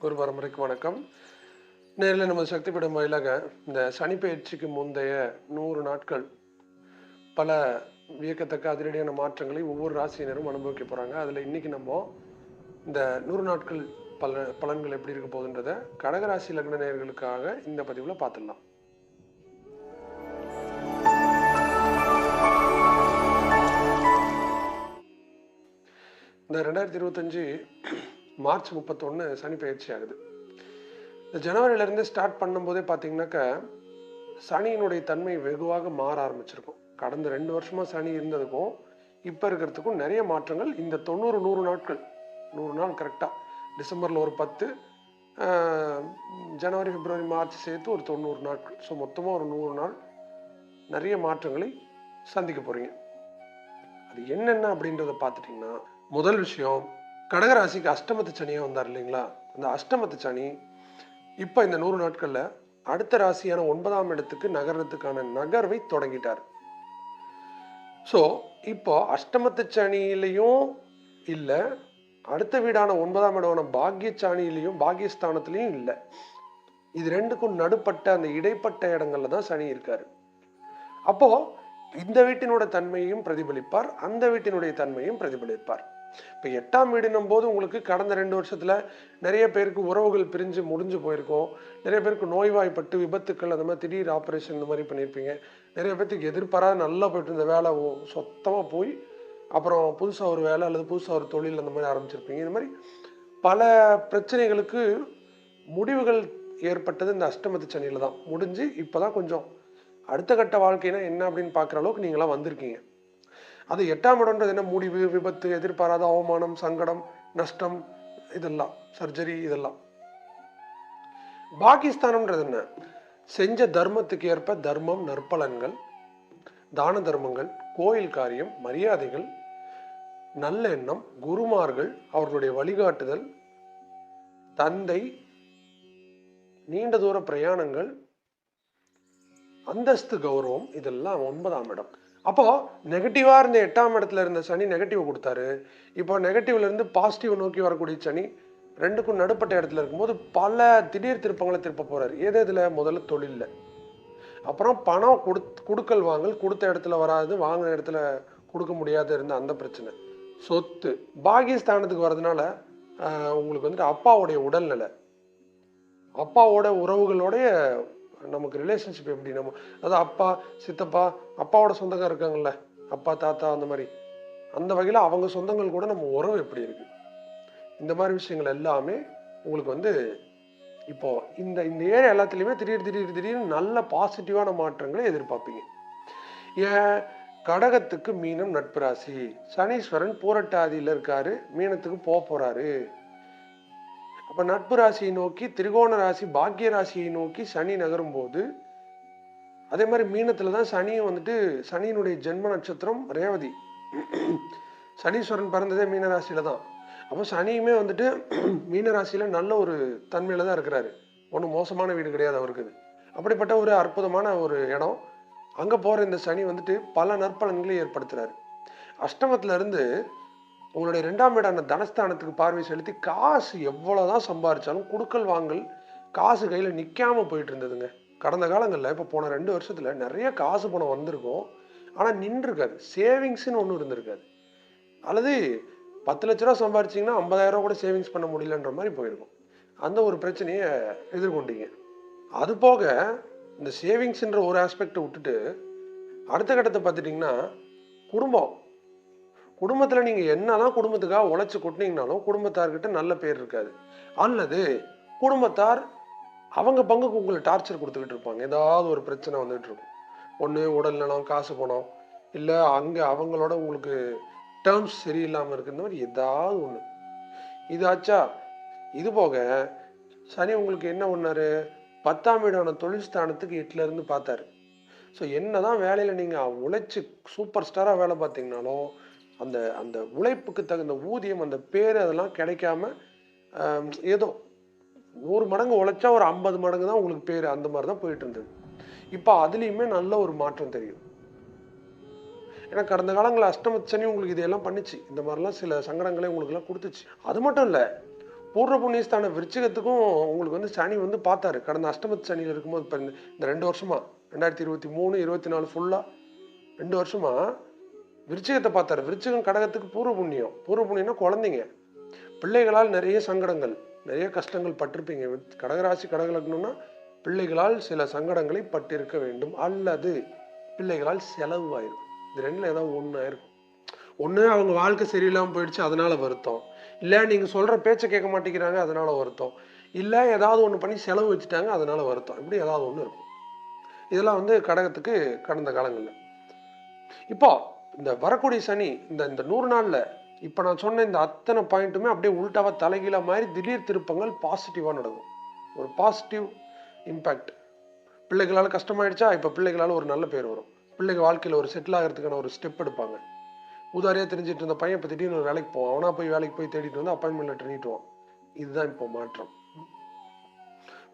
குரு பரம்பரைக்கு வணக்கம். நேரில் நம்ம சக்தி பீடம் வாயிலாக இந்த சனி பயிற்சிக்கு முந்தைய நூறு நாட்கள் பல வியக்கத்தக்க அதிரடியான மாற்றங்களை ஒவ்வொரு ராசியினரும் அனுபவிக்க போகிறாங்க அதில் இன்னைக்கு நம்ம இந்த நூறு நாட்கள் பல பலன்கள் எப்படி இருக்க போகுதுன்றத கடகராசி லக்ன நேயர்களுக்காக இந்த பதிவில் பார்த்துடலாம். இந்த ரெண்டாயிரத்தி இருபத்தஞ்சு மார்ச் முப்பத்தொன்று சனி பயிற்சி ஆகுது. இந்த ஜனவரியிலேருந்து ஸ்டார்ட் பண்ணும்போதே பார்த்தீங்கன்னாக்கா சனியினுடைய தன்மை வெகுவாக மாற ஆரம்பிச்சிருக்கும். கடந்த ரெண்டு வருஷமாக சனி இருந்ததுக்கும் இப்போ இருக்கிறதுக்கும் நிறைய மாற்றங்கள். இந்த தொண்ணூறு நூறு நாட்கள் நூறு நாள் கரெக்டாக டிசம்பரில் ஒரு பத்து ஜனவரி பிப்ரவரி மார்ச் சேர்த்து ஒரு தொண்ணூறு நாட்கள். ஸோ மொத்தமாக ஒரு நூறு நாள் நிறைய மாற்றங்களை சந்திக்க போகிறீங்க அது என்னென்ன அப்படின்றத பார்த்துட்டிங்கன்னா முதல் விஷயம் கடகராசிக்கு அஷ்டமத்து சனியாக வந்தார் இல்லைங்களா? அந்த அஷ்டமத்து சனி இப்போ இந்த நூறு நாட்களில் அடுத்த ராசியான ஒன்பதாம் இடத்துக்கு நகர்றதுக்கான நகர்வை தொடங்கிட்டார். ஸோ இப்போ அஷ்டமத்து சனியிலையும் இல்லை அடுத்த வீடான ஒன்பதாம் இடமான பாக்கிய சாணியிலையும் பாக்கியஸ்தானத்துலேயும் இல்லை. இது ரெண்டுக்கும் நடுப்பட்ட அந்த இடைப்பட்ட இடங்கள்ல தான் சனி இருக்காரு. அப்போ இந்த வீட்டினோட தன்மையையும் பிரதிபலிப்பார் அந்த வீட்டினுடைய தன்மையும் பிரதிபலிப்பார். இப்போ எட்டாம் வீடுனும் போது உங்களுக்கு கடந்த ரெண்டு வருஷத்தில் நிறைய பேருக்கு உறவுகள் பிரிஞ்சு முடிஞ்சு போயிருக்கும். நிறைய பேருக்கு நோய்வாய்ப்பட்டு விபத்துக்கள் அந்த மாதிரி திடீர் ஆப்ரேஷன் இந்த மாதிரி பண்ணியிருப்பீங்க. நிறைய பேர்த்துக்கு எதிர்பாராத நல்லா போயிட்டு இருந்த வேலை சொத்தமாக போய் அப்புறம் புதுசாக ஒரு வேலை அல்லது புதுசாக ஒரு தொழில் அந்த மாதிரி ஆரம்பிச்சிருப்பீங்க. இந்த மாதிரி பல பிரச்சனைகளுக்கு முடிவுகள் ஏற்பட்டது இந்த அஷ்டமத்து சனியில் தான் முடிஞ்சு இப்போ தான் கொஞ்சம் அடுத்த கட்ட வாழ்க்கைனா என்ன அப்படின்னு பார்க்குற அளவுக்கு நீங்களாம் வந்திருக்கீங்க. அது எட்டாம் இடம்ன்றது என்ன? முடிவு விபத்து எதிர்பாராத அவமானம் சங்கடம் நஷ்டம் இதெல்லாம் சர்ஜரி இதெல்லாம். பாகிஸ்தானம்ன்றது என்ன? செஞ்ச தர்மத்துக்கு ஏற்ப தர்மம் நற்பலன்கள் தான தர்மங்கள் கோயில் காரியம் மரியாதைகள் நல்ல எண்ணம் குருமார்கள் அவர்களுடைய வழிகாட்டுதல் தந்தை நீண்ட தூர பிரயாணங்கள் அந்தஸ்து கௌரவம் இதெல்லாம் ஒன்பதாம் இடம். அப்போது நெகட்டிவாக இருந்த எட்டாம் இடத்துல இருந்த சனி நெகட்டிவ் கொடுத்தாரு. இப்போ நெகட்டிவ்லேருந்து பாசிட்டிவ் நோக்கி வரக்கூடிய சனி ரெண்டுக்கும் நடுப்பட்ட இடத்துல இருக்கும்போது பல திடீர் திருப்பங்களை திருப்ப போகிறார் எது இதில் முதல்ல தொழிலில். அப்புறம் பணம் கொடுத் கொடுக்கல் வாங்கல் கொடுத்த இடத்துல வராது வாங்கின இடத்துல கொடுக்க முடியாத இருந்த அந்த பிரச்சனை. சொத்து பாகியஸ்தானத்துக்கு வர்றதுனால உங்களுக்கு வந்துட்டு அப்பாவுடைய உடல்நிலை அப்பாவோட உறவுகளோடைய நமக்கு ரிலேஷன்ஷிப் எப்படி நம்ம அதாவது அப்பா சித்தப்பா அப்பாவோட சொந்தக்கார இருக்காங்கல்ல அப்பா தாத்தா அந்த மாதிரி. அந்த வகையில் அவங்க சொந்தங்கள் கூட நம்ம உறவு எப்படி இருக்கு? இந்த மாதிரி விஷயங்கள் எல்லாமே உங்களுக்கு வந்து இப்போ இந்த இந்த ஏரியா எல்லாத்துலேயுமே திடீர் திடீர் திடீர்னு நல்ல பாசிட்டிவான மாற்றங்களை எதிர்பார்ப்பீங்க. ஏன் கடகத்துக்கு மீனம் நட்பு ராசி. சனீஸ்வரன் பூரட்டாதியில் இருக்காரு மீனத்துக்கு போக போறாரு. அப்போ நட்பு ராசியை நோக்கி திரிகோண ராசி பாக்கிய ராசியை நோக்கி சனி நகரும் போது அதே மாதிரி மீனத்தில் தான் சனியும் வந்துட்டு சனியினுடைய ஜென்ம நட்சத்திரம் ரேவதி. சனீஸ்வரன் பிறந்ததே மீன ராசியில தான். அப்போ சனியுமே வந்துட்டு மீன ராசியில நல்ல ஒரு தன்மையில தான் இருக்கிறாரு. ஒன்றும் மோசமான வீடு கிடையாது அவருக்கு அப்படிப்பட்ட ஒரு அற்புதமான ஒரு இடம். அங்கே போகிற இந்த சனி வந்துட்டு பல நற்பலன்களை ஏற்படுத்துறாரு. அஷ்டமத்துல இருந்து உங்களுடைய ரெண்டாம் வீடான தனஸ்தானத்துக்கு பார்வை செலுத்தி காசு எவ்வளோதான் சம்பாரிச்சாலும் குடுக்கல் வாங்கல் காசு கையில் நிற்காமல் போயிட்டு இருந்ததுங்க. கடந்த காலங்களில் இப்போ போன ரெண்டு வருஷத்தில் நிறைய காசு பணம் வந்திருக்கும். ஆனால் நின்றுருக்காது. சேவிங்ஸ்னு ஒன்றும் இருந்திருக்காது. அல்லது பத்து லட்ச ரூபா சம்பாரிச்சிங்கன்னா ஐம்பதாயிரம் ரூபா கூட சேவிங்ஸ் பண்ண முடியலன்ற மாதிரி போயிருக்கும். அந்த ஒரு பிரச்சனையை எதிர்கொண்டீங்க. அது போக இந்த சேவிங்ஸ்ன்ற ஒரு ஆஸ்பெக்டை விட்டுட்டு அடுத்த கட்டத்தை பார்த்துட்டிங்கன்னா குடும்பம். குடும்பத்தில் நீங்கள் என்னதான் குடும்பத்துக்காக உழைச்சி கொட்டினீங்கனாலும் குடும்பத்தார்கிட்ட நல்ல பேர் இருக்காது. அல்லது குடும்பத்தார் அவங்க பங்குக்கு உங்களை டார்ச்சர் கொடுத்துக்கிட்டு இருப்பாங்க. ஏதாவது ஒரு பிரச்சனை வந்துகிட்டு இருக்கும். ஒன்று உடல் நலம் காசு பணம் இல்லை அங்கே அவங்களோட உங்களுக்கு டேர்ம்ஸ் சரியில்லாமல் இருக்கு இந்த மாதிரி ஏதாவது ஒன்று இதாச்சா இது போக சனி உங்களுக்கு என்ன பண்ணார்? பத்தாம் வீடான தொழில் ஸ்தானத்துக்கு இருந்து பார்த்தாரு. ஸோ என்ன தான் வேலையில் நீங்கள் உழைச்சி சூப்பர் ஸ்டாராக வேலை பார்த்தீங்கனாலும் அந்த அந்த உழைப்புக்கு தகுந்த ஊதியம் அந்த பேர் அதெல்லாம் கிடைக்காம ஏதோ நூறு மடங்கு உழைச்சா ஒரு ஐம்பது மடங்கு தான் உங்களுக்கு பேர். அந்த மாதிரி தான் போயிட்டு இருந்தது. இப்போ அதுலேயுமே நல்ல ஒரு மாற்றம் தெரியும். ஏன்னா கடந்த காலங்களில் அஷ்டமச்சனி உங்களுக்கு இதெல்லாம் பண்ணிச்சு. இந்த மாதிரிலாம் சில சங்கடங்களே உங்களுக்குலாம் கொடுத்துச்சு. அது மட்டும் இல்லை பூர்வ புண்ணியஸ்தான விருச்சிகத்துக்கும் உங்களுக்கு வந்து சனி வந்து பார்த்தாரு. கடந்த அஷ்டமத்து சனியில் இருக்கும்போது இப்போ இந்த ரெண்டு வருஷமா ரெண்டாயிரத்தி இருபத்தி மூணு இருபத்தி நாலு ஃபுல்லாக ரெண்டு வருஷமாக விருச்சிகத்தை பார்த்தாரு. விருச்சிகம் கடகத்துக்கு பூர்வ புண்ணியம். பூர்வ புண்ணியம்னா குழந்தைங்க. பிள்ளைகளால் நிறைய சங்கடங்கள் நிறைய கஷ்டங்கள் பட்டிருப்பீங்க. கடகராசி கடக பிள்ளைகளால் சில சங்கடங்களை பட்டிருக்க வேண்டும். அல்லது பிள்ளைகளால் செலவு ஆயிருக்கும். இது ரெண்டில் ஏதாவது ஒன்று ஆயிருக்கும் ஒன்று அவங்க வாழ்க்கை சரியில்லாமல் போயிடுச்சு அதனால வருத்தம். இல்லை நீங்கள் சொல்கிற பேச்சை கேட்க மாட்டேங்கிறாங்க அதனால வருத்தம். இல்லை ஏதாவது ஒன்று பண்ணி செலவு வச்சுட்டாங்க அதனால வருத்தம். இப்படி ஏதாவது ஒன்று இருக்கும். இதெல்லாம் வந்து கடகத்துக்கு கடந்த காலங்களில். இப்போ இந்த வரக்கூடிய சனி இந்த இந்த நூறு நாளில் இப்போ நான் சொன்ன இந்த அத்தனை பாயிண்ட்டுமே அப்படியே உள்டாவாக தலைகீழ மாதிரி திடீர் திருப்பங்கள் பாசிட்டிவாக நடக்கும். ஒரு பாசிட்டிவ் இம்பேக்ட் பிள்ளைகளால் கஷ்டமாயிடுச்சா? இப்போ பிள்ளைகளால் ஒரு நல்ல பேர் வரும். பிள்ளைங்க வாழ்க்கையில் ஒரு செட்டில் ஆகிறதுக்கான ஒரு ஸ்டெப் எடுப்பாங்க. உதாரியாக தெரிஞ்சிட்டு இருந்த பையன் இப்போ திடீர்னு ஒரு வேலைக்கு போவான். அவனா போய் வேலைக்கு போய் தேடிட்டு வந்து அப்பாயின்மெண்ட் லெட்டர் நீட்டுவான். இதுதான் இப்போ மாற்றம்.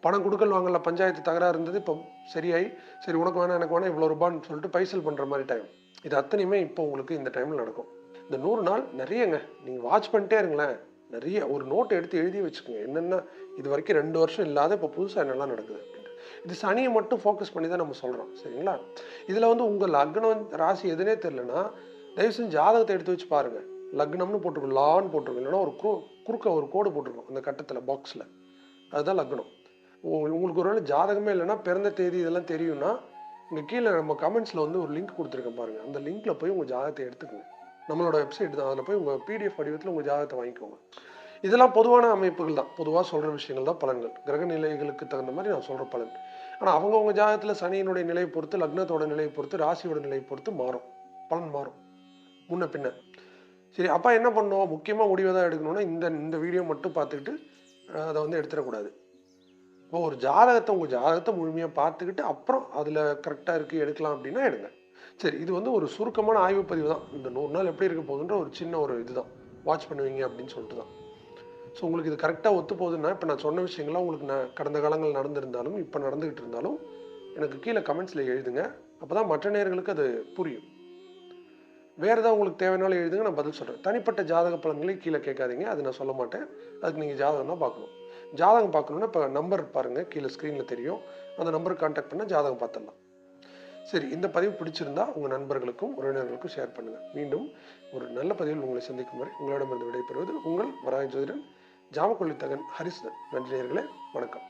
பணம் கொடுக்கல் வாங்கல பஞ்சாயத்து தகராறு இருந்தது இப்போ சரியாயி சரி உனக்கு வேணாம் எனக்கு வேணாம் இவ்வளோ ரூபான்னு சொல்லிட்டு பைசல் பண்ணுற மாதிரி டைம் இது அத்தனையுமே இப்போ உங்களுக்கு இந்த டைமில் நடக்கும். இந்த நூறு நாள் நிறையங்க. நீங்கள் வாட்ச் பண்ணிட்டே இருங்களேன். நிறைய ஒரு நோட் எடுத்து எழுதி வச்சுக்கோங்க. என்னென்ன இது வரைக்கும் ரெண்டு வருஷம் இல்லாத இப்போ புதுசாக என்னெல்லாம் நடக்குது இது சனியை மட்டும் ஃபோக்கஸ் பண்ணி தான் நம்ம சொல்கிறோம் சரிங்களா? இதில் வந்து உங்கள் லக்னம் ராசி எதுனே தெரிலனா தயவு செஞ்சு ஜாதகத்தை எடுத்து வச்சு பாருங்கள் லக்னம்னு போட்டிருக்கோம். லான்னு போட்டிருக்கோம். இல்லைன்னா ஒரு குரு குறுக்க ஒரு கோடு போட்டிருக்கோம் அந்த கட்டத்தில் பாக்ஸில் அதுதான் லக்னம். உங்களுக்கு ஒருவேளை ஜாதகமே இல்லைன்னா பிறந்த தேதி இதெல்லாம் தெரியும்னா இங்கே கீழே நம்ம கமெண்ட்ஸில் வந்து ஒரு லிங்க் கொடுத்துருக்கேன் பாருங்கள் அந்த லிங்க்கில் போய் உங்கள் ஜாதகத்தை எடுத்துக்கோங்க. நம்மளோட வெப்சைட் தான். அதில் போய் உங்கள் பிடிஎஃப் வடிவத்தில் உங்கள் ஜாதகத்தை வாங்கிக்கோங்க. இதெல்லாம் பொதுவான அமைப்புகள் தான். பொதுவாக சொல்கிற விஷயங்கள் தான் பலன்கள். கிரக நிலைகளுக்கு தகுந்த மாதிரி நான் சொல்கிற பலன். ஆனால் அவங்கவுங்க ஜாதகத்தில் சனியினுடைய நிலையை பொறுத்து லக்னத்தோட நிலையை பொறுத்து ராசியோட நிலையை பொறுத்து மாறும். பலன் மாறும். முன்ன பின்ன. சரி அப்பா என்ன பண்ணோம் முக்கியமாக முடிவை தான் எடுக்கணும்னா இந்த இந்த வீடியோ மட்டும் பார்த்துக்கிட்டு அதை வந்து எடுத்துடக்கூடாது. இப்போ ஒரு ஜாதகத்தை உங்கள் ஜாதகத்தை முழுமையாக பார்த்துக்கிட்டு அப்புறம் அதில் கரெக்டாக இருக்குது எடுக்கலாம் அப்படின்னா எடுங்க. சரி இது வந்து ஒரு சுருக்கமான ஆய்வு பதிவு தான். இந்த நூறு நாள் எப்படி இருக்க போகுதுன்ற ஒரு சின்ன ஒரு இதுதான். வாட்ச் பண்ணுவீங்க அப்படின்னு சொல்லிட்டு தான். ஸோ உங்களுக்கு இது கரெக்டாக ஒத்து போகுதுன்னா இப்போ நான் சொன்ன விஷயங்கள்லாம் உங்களுக்கு நான் கடந்த காலங்கள் நடந்திருந்தாலும் இப்போ நடந்துகிட்டு இருந்தாலும் எனக்கு கீழே கமெண்ட்ஸில் எழுதுங்க. அப்போ தான் மற்ற நேர்களுக்கு அது புரியும். வேறு ஏதாவது உங்களுக்கு தேவைனாலும் எழுதுங்க நான் பதில் சொல்கிறேன் தனிப்பட்ட ஜாதக பலன்களை கீழே கேட்காதீங்க. அது நான் சொல்ல மாட்டேன். அதுக்கு நீங்கள் ஜாதகம் தான் பார்க்கணும். ஜாதகம் பார்க்கணுன்னா இப்போ நம்பர் பாருங்கள் கீழே ஸ்க்ரீனில் தெரியும். அந்த நம்பருக்கு காண்டாக்ட் பண்ணால் ஜாதகம் பார்த்துடலாம். சரி இந்த பதிவு பிடிச்சிருந்தா உங்கள் நண்பர்களுக்கும் உறவினர்களுக்கும் ஷேர் பண்ணுங்கள் மீண்டும் ஒரு நல்ல பதிவில் உங்களை சந்திக்கும் வரை உங்களிடமிருந்து விடைபெறுவது உங்கள் வராய ஜோதிடன் ஜாமக்கொள்ளி தகன் ஹரிசுதன் நன்றி வணக்கம்.